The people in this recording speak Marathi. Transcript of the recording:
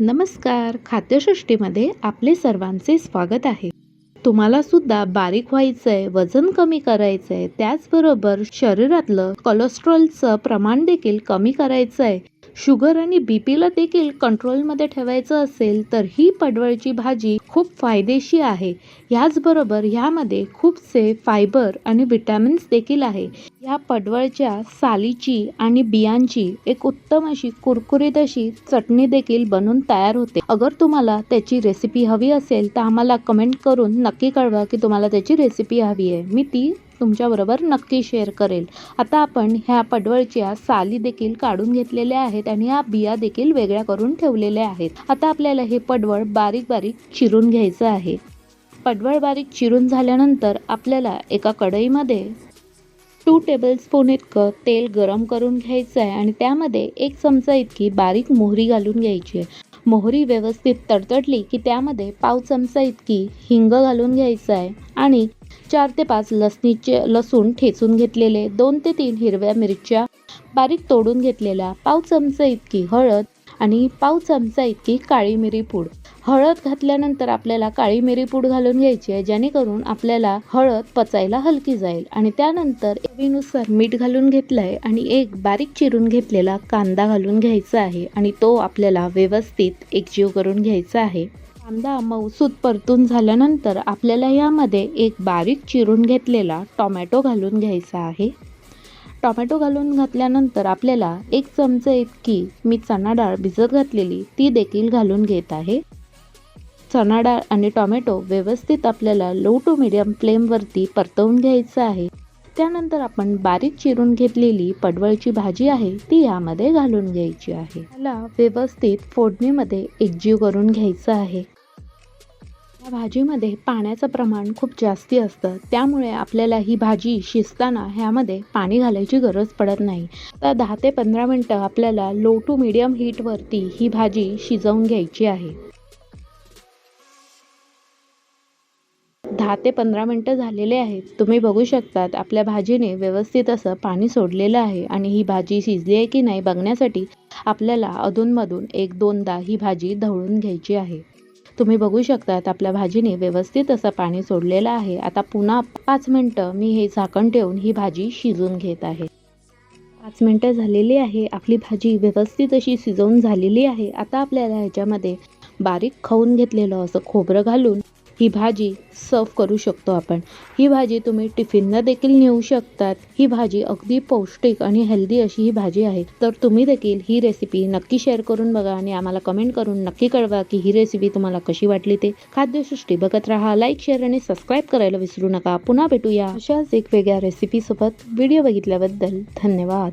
नमस्कार. खाद्यसृष्टीमध्ये आपले सर्वांचे स्वागत आहे. तुम्हाला सुद्धा बारीक व्हायचं आहे वजन कमी करायचं आहे त्याचबरोबर शरीरातलं कोलेस्ट्रॉलचं प्रमाण देखील कमी करायचं आहे शुगर आणि बी पीला देखील कंट्रोलमध्ये ठेवायचं असेल तर ही पडवळची भाजी खूप फायदेशीर आहे. ह्याचबरोबर ह्यामध्ये खूपसे फायबर आणि विटॅमिन्स देखील आहे. या पडवळच्या सालीची आणि बियांची एक उत्तम अशी कुरकुरीत अशी चटणी देखील बनून तयार होते. अगर तुम्हाला त्याची रेसिपी हवी असेल तर आम्हाला कमेंट करून नक्की कळवा की तुम्हाला त्याची रेसिपी हवी आहे. मी ती तुमच्याबरोबर नक्की शेअर करेल. आता आपण ह्या पडवळच्या साली देखील काढून घेतलेल्या आहेत आणि ह्या बिया देखील वेगळ्या करून ठेवलेल्या आहेत. आता आपल्याला हे पडवळ बारीक बारीक चिरून घ्यायचं आहे. पडवळ बारीक चिरून झाल्यानंतर आपल्याला एका कढईमध्ये टू टेबलस्पून इतकं तेल गरम करून घ्यायचं आहे आणि त्यामध्ये एक चमचा इतकी बारीक मोहरी घालून घ्यायची आहे. मोहरी व्यवस्थित तडतडली की त्यामध्ये पाव चमचा इतकी हिंग घालून घ्यायचं आहे आणि चार ते पाच लसणीचे लसूण ठेचून घेतलेले दोन ते तीन हिरव्या मिरच्या बारीक तोडून घेतलेल्या पाव चमचा इतकी हळद आणि पाव चमचा इतकी काळी मिरी पूड. हळद घातल्यानंतर आपल्याला काळी मिरी पूड घालून घ्यायची आहे जेणेकरून आपल्याला हळद पचायला हलकी जाईल. आणि त्यानंतर चवीनुसार मीठ घालून घेतलं आहे आणि एक बारीक चिरून घेतलेला कांदा घालून घ्यायचा आहे आणि तो आपल्याला व्यवस्थित एकजीव करून घ्यायचा आहे. कांदा मऊसूत परतून झाल्यानंतर आपल्याला यामध्ये एक बारीक चिरून घेतलेला टोमॅटो घालून घ्यायचा आहे. टोमॅटो घालून घातल्यानंतर आपल्याला एक चमचा इतकी मी चणा डाळ भिजत घातलेली ती देखील घालून घेत आहे. चणा डाळ आणि टोमॅटो व्यवस्थित आपल्याला लो टू मिडियम फ्लेमवरती परतवून घ्यायचं आहे. त्यानंतर आपण बारीक चिरून घेतलेली पडवळची भाजी आहे ती यामध्ये घालून घ्यायची आहे. त्याला व्यवस्थित फोडणीमध्ये एकजीव करून घ्यायचं आहे. भाजीमध्ये पाण्याचं प्रमाण खूप जास्ती असतं. त्यामुळे आपल्याला ही भाजी शिजताना ह्यामध्ये पाणी घालायची गरज पडत नाही. तर दहा ते पंधरा मिनटं आपल्याला लो टू मिडियम हीटवरती ही भाजी शिजवून घ्यायची आहे. दहा ते पंधरा मिनटं झालेले आहेत. तुम्ही बघू शकतात आपल्या भाजीने व्यवस्थित असं पाणी सोडलेलं आहे आणि ही भाजी शिजली आहे की नाही बघण्यासाठी आपल्याला अधूनमधून एक दोनदा ही भाजी ढवळून घ्यायची आहे. तुम्ही बघू शकतात आपल्या भाजीने व्यवस्थित असं पाणी सोडलेलं आहे. आता पुन्हा पाच मिनटं मी हे झाकण ठेवून ही भाजी शिजून घेत आहे. पाच मिनटं झालेली आहे. आपली भाजी व्यवस्थित अशी शिजवून झालेली आहे. आता आपल्याला ह्याच्यामध्ये बारीक खाऊन घेतलेलं असं खोबरं घालून ही भाजी सर्व करू शकतो आपण. ही भाजी तुम्ही टिफिनला देखील नेऊ शकतात. ही भाजी अगदी पौष्टिक आणि हेल्दी अशी ही भाजी आहे. तर तुम्ही देखील ही रेसिपी नक्की शेअर करून बघा आणि आम्हाला कमेंट करून नक्की कळवा की ही रेसिपी तुम्हाला कशी वाटली ते. खाद्यसृष्टी बघत राहा लाईक शेअर आणि सबस्क्राईब करायला विसरू नका. पुन्हा भेटूया अशाच एक वेगळ्या रेसिपीसोबत व्हिडिओ बघितल्याबद्दल धन्यवाद.